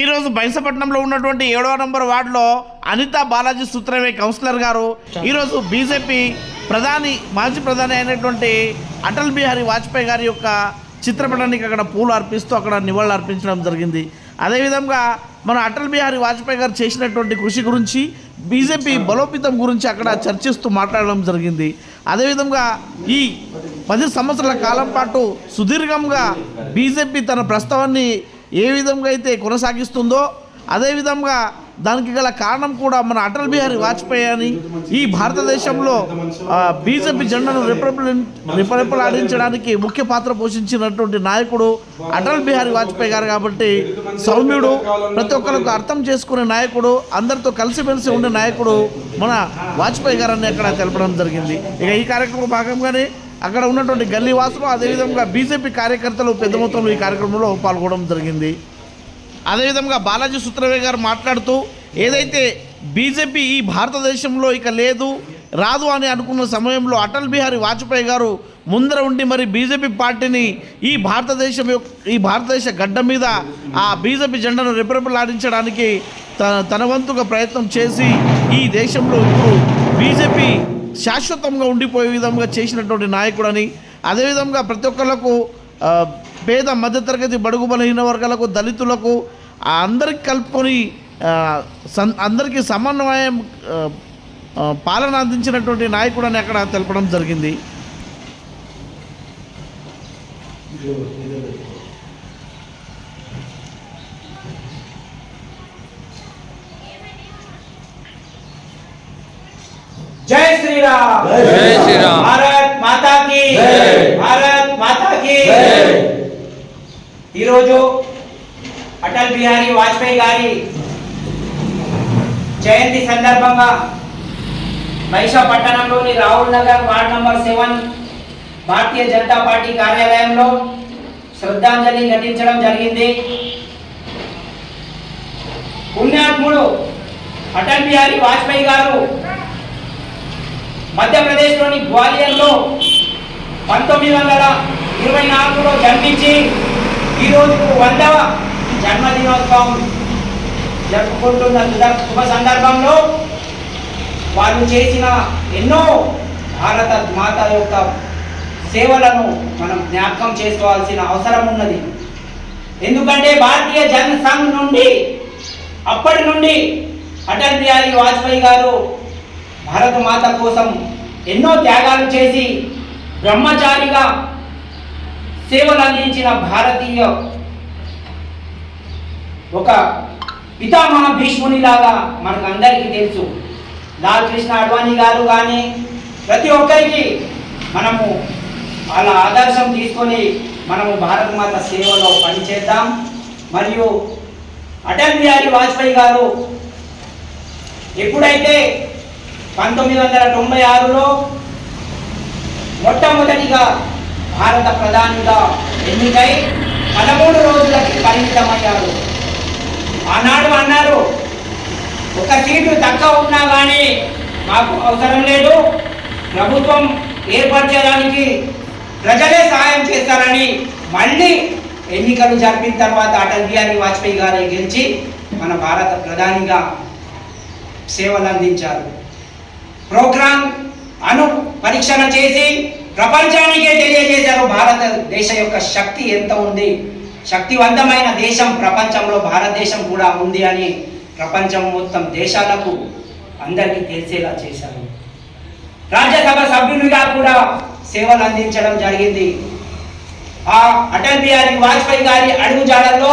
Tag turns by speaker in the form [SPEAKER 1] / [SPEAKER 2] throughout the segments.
[SPEAKER 1] ఈరోజు బైసపట్నంలో ఉన్నటువంటి ఏడవ నంబర్ వార్డులో అనితా బాలాజీ సూత్రమే కౌన్సిలర్ గారు. ఈరోజు బీజేపీ ప్రధాని మాజీ ప్రధాని అయినటువంటి అటల్ బిహారీ వాజ్పేయి గారి యొక్క చిత్రపటానికి అక్కడ పూలు అర్పిస్తూ అక్కడ నివాళులు అర్పించడం జరిగింది. అదేవిధంగా మన అటల్ బిహారీ వాజ్పేయి గారు చేసినటువంటి కృషి గురించి బీజేపీ బలోపేతం గురించి అక్కడ చర్చిస్తూ మాట్లాడడం జరిగింది. అదేవిధంగా ఈ పది సంవత్సరాల కాలం పాటు సుదీర్ఘంగా బీజేపీ తన ప్రస్తావాన్ని ఏ విధంగా అయితే కొనసాగిస్తుందో అదేవిధంగా దానికి గల కారణం కూడా మన అటల్ బిహారీ వాజ్పేయి అని ఈ భారతదేశంలో బీజేపీ జెండాను రిపబ్లిన్ రిపరిపలాడించడానికి ముఖ్య పాత్ర పోషించినటువంటి నాయకుడు అటల్ బిహారీ వాజ్పేయి గారు కాబట్టి సౌమ్యుడు ప్రతి ఒక్కరికి అర్థం చేసుకునే నాయకుడు అందరితో కలిసిమెలిసి ఉండే నాయకుడు మన వాజ్పేయి గారు అని అక్కడ తెలపడం జరిగింది. ఇక ఈ కార్యక్రమంలో భాగంగానే అక్కడ ఉన్నటువంటి గల్లీ వాసులు అదేవిధంగా బీజేపీ కార్యకర్తలు పెద్ద మొత్తంలో ఈ కార్యక్రమంలో పాల్గొనడం జరిగింది. అదేవిధంగా బాలాజీ సుత్రవే గారు మాట్లాడుతూ ఏదైతే బీజేపీ ఈ భారతదేశంలో ఇక లేదు రాదు అని అనుకున్న సమయంలో అటల్ బిహారీ వాజ్పేయి గారు ముందర ఉండి మరి బీజేపీ పార్టీని ఈ భారతదేశం యొక్క ఈ భారతదేశ గడ్డ మీద ఆ బీజేపీ జెండాను రెపరెపలాడించడానికి తన తన వంతుగా ప్రయత్నం చేసి ఈ దేశంలో ఇప్పుడు బీజేపీ శాశ్వతంగా ఉండిపోయే విధంగా చేసినటువంటి నాయకుడని అదేవిధంగా ప్రతి ఒక్కళ్ళకు పేద మధ్యతరగతి బడుగు బలహీన వర్గాలకు దళితులకు అందరికి కలుపుకొని సన్ అందరికీ సమన్వయం పాలన అందించినటువంటి నాయకుడు అని అక్కడ తెలపడం జరిగింది.
[SPEAKER 2] జై
[SPEAKER 3] శ్రీరామ్. జై శ్రీరామ్.
[SPEAKER 2] భారత్
[SPEAKER 3] మాతాకి
[SPEAKER 2] భారత్ మాతాకి ఈరోజు అటల్ బిహారీ వాజ్పేయి గారి జయంతి సందర్భంగా మైషా పట్టణంలోని Rahul Nagar ward number seven Bharatiya Janata party కార్యాలయంలో శ్రద్ధాంజలి ఘటించడం జరిగింది. పుణ్యాత్ముడు అటల్ బిహారీ వాజ్పేయి గారు మధ్యప్రదేశ్లోని గ్వాలియర్లో పంతొమ్మిది వందల ఇరవై నాలుగులో జన్మించి ఈరోజు వందవ జన్మదినోత్సవం జరుపుకుంటున్న శుభ సందర్భంలో వాళ్ళు చేసిన ఎన్నో భారత మాత యొక్క సేవలను మనం జ్ఞాపకం చేసుకోవాల్సిన అవసరం ఉన్నది. ఎందుకంటే భారతీయ జనసంఘ్ నుండి అప్పటి నుండి అటల్ బిహారీ వాజ్పేయి గారు భారత మాత కోసం ఎన్నో త్యాగాలు చేసి బ్రహ్మచారిగా సేవలు అందించిన భారతీయ ఒక పితామహ భీష్మునిలాగా మనకు అందరికీ తెలుసు. లాల్ కృష్ణ అడ్వాణి గారు కానీ ప్రతి ఒక్కరికి మనము వాళ్ళ ఆదర్శం తీసుకొని మనము భారతమాత సేవలో పనిచేద్దాం. మరియు అటల్ బిహారీ వాజ్పేయి గారు ఎప్పుడైతే పంతొమ్మిది వందల తొంభై ఆరులో మొట్టమొదటిగా భారత ప్రధానిగా ఎన్నికై పదమూడు రోజులకి పరిమితమయ్యారు. ఆనాడు అన్నారు ఒక సీటు తక్కువ ఉన్నా కానీ మాకు అవసరం లేదు. ప్రభుత్వం ఏర్పరచడానికి ప్రజలే సహాయం చేస్తారని మళ్ళీ ఎన్నికలు జరిపిన తర్వాత అటల్ బిహారీ వాజ్పేయి గారిని గెలిచి మన భారత ప్రధానిగా సేవలు అందించారు. ప్రోగ్రాం అను పరీక్షణ చేసి ప్రపంచానికే తెలియజేశారు భారతదేశ యొక్క శక్తి ఎంత ఉంది? శక్తివంతమైన దేశం ప్రపంచంలో భారతదేశం కూడా ఉంది అని ప్రపంచం మొత్తం దేశాలకు అందరికీ తెలిసేలా చేశారు. రాజ్యసభ సభ్యునిగా కూడా సేవలు అందించడం జరిగింది. ఆ అటల్ బిహారీ వాజ్పేయి గారి అడుగుజాడల్లో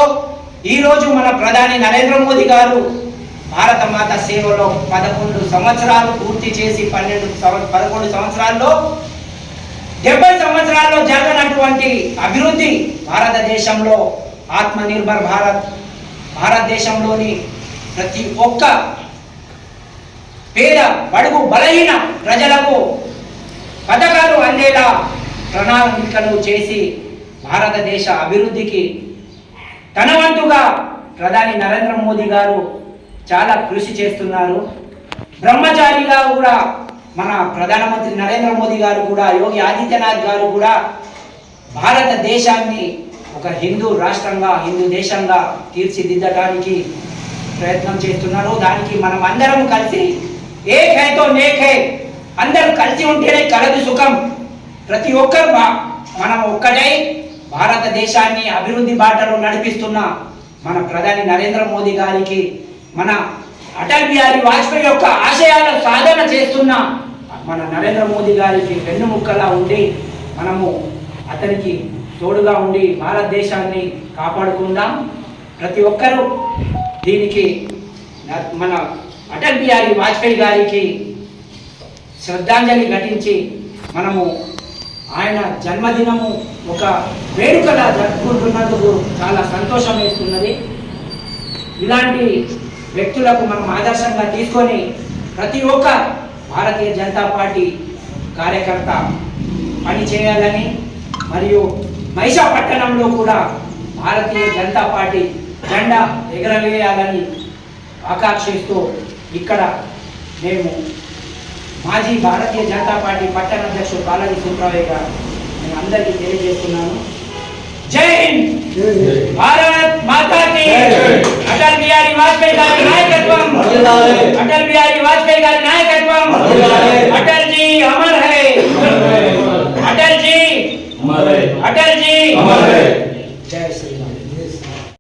[SPEAKER 2] ఈరోజు మన ప్రధాని నరేంద్ర మోదీ గారు భారత మాత సేవలో పదకొండు సంవత్సరాలు పూర్తి చేసి పన్నెండు పదకొండు సంవత్సరాల్లో డెబ్బై సంవత్సరాల్లో జరగనటువంటి అభివృద్ధి భారతదేశంలో ఆత్మ నిర్భర్ భారత్ భారతదేశంలోని ప్రతి ఒక్క పేద బడుగు బలహీన ప్రజలకు పథకాలు అందేలా ప్రణాళికలు చేసి భారతదేశ అభివృద్ధికి తన వంతుగా ప్రధాని నరేంద్ర మోదీ గారు చాలా కృషి చేస్తున్నారు. బ్రహ్మచారిగా కూడా మన ప్రధానమంత్రి నరేంద్ర మోదీ గారు కూడా యోగి ఆదిత్యనాథ్ గారు కూడా భారతదేశాన్ని ఒక హిందూ రాష్ట్రంగా హిందూ దేశంగా తీర్చిదిద్దడానికి ప్రయత్నం చేస్తున్నారు. దానికి మనం అందరం కలిసి ఏ ఖైతో నేఖే అందరూ కలిసి ఉంటేనే కలదు సుఖం. ప్రతి ఒక్కరు మనం ఒక్కటై భారతదేశాన్ని అభివృద్ధి బాటలో నడిపిస్తున్న మన ప్రధాని నరేంద్ర మోదీ గారికి మన అటల్ బిహారీ వాజ్పేయి యొక్క ఆశయాల సాధన చేస్తున్న మన నరేంద్ర మోదీ గారికి వెన్నుముక్కలా ఉండి మనము అతనికి తోడుగా ఉండి భారతదేశాన్ని కాపాడుకుందాం. ప్రతి ఒక్కరూ దీనికి మన అటల్ బిహారీ వాజ్పేయి గారికి శ్రద్ధాంజలి ఘటించి మనము ఆయన జన్మదినము ఒక వేడుకలా జరుపుకుంటున్నందుకు చాలా సంతోషం వేస్తున్నది. ఇలాంటి వ్యక్తులకు మనం ఆదర్శంగా తీసుకొని ప్రతి ఒక్క భారతీయ జనతా పార్టీ కార్యకర్త పని చేయాలని మరియు మైసా పట్టణంలో కూడా భారతీయ జనతా పార్టీ జెండా ఎగరవేయాలని ఆకాంక్షిస్తూ ఇక్కడ మేము మాజీ భారతీయ జనతా పార్టీ పట్టణ అధ్యక్షుడు బాలాజీ సుబ్రావయ్య గారు నేను అందరికీ తెలియజేస్తున్నాను. जय हिंद। भारत माता की।
[SPEAKER 3] अटल
[SPEAKER 2] बिहारी वाजपेयी का नायकत्व। अटल
[SPEAKER 3] बिहारी
[SPEAKER 2] वाजपेयी का नायकत्व। अटल जी अमर है। अटल जी अटल जी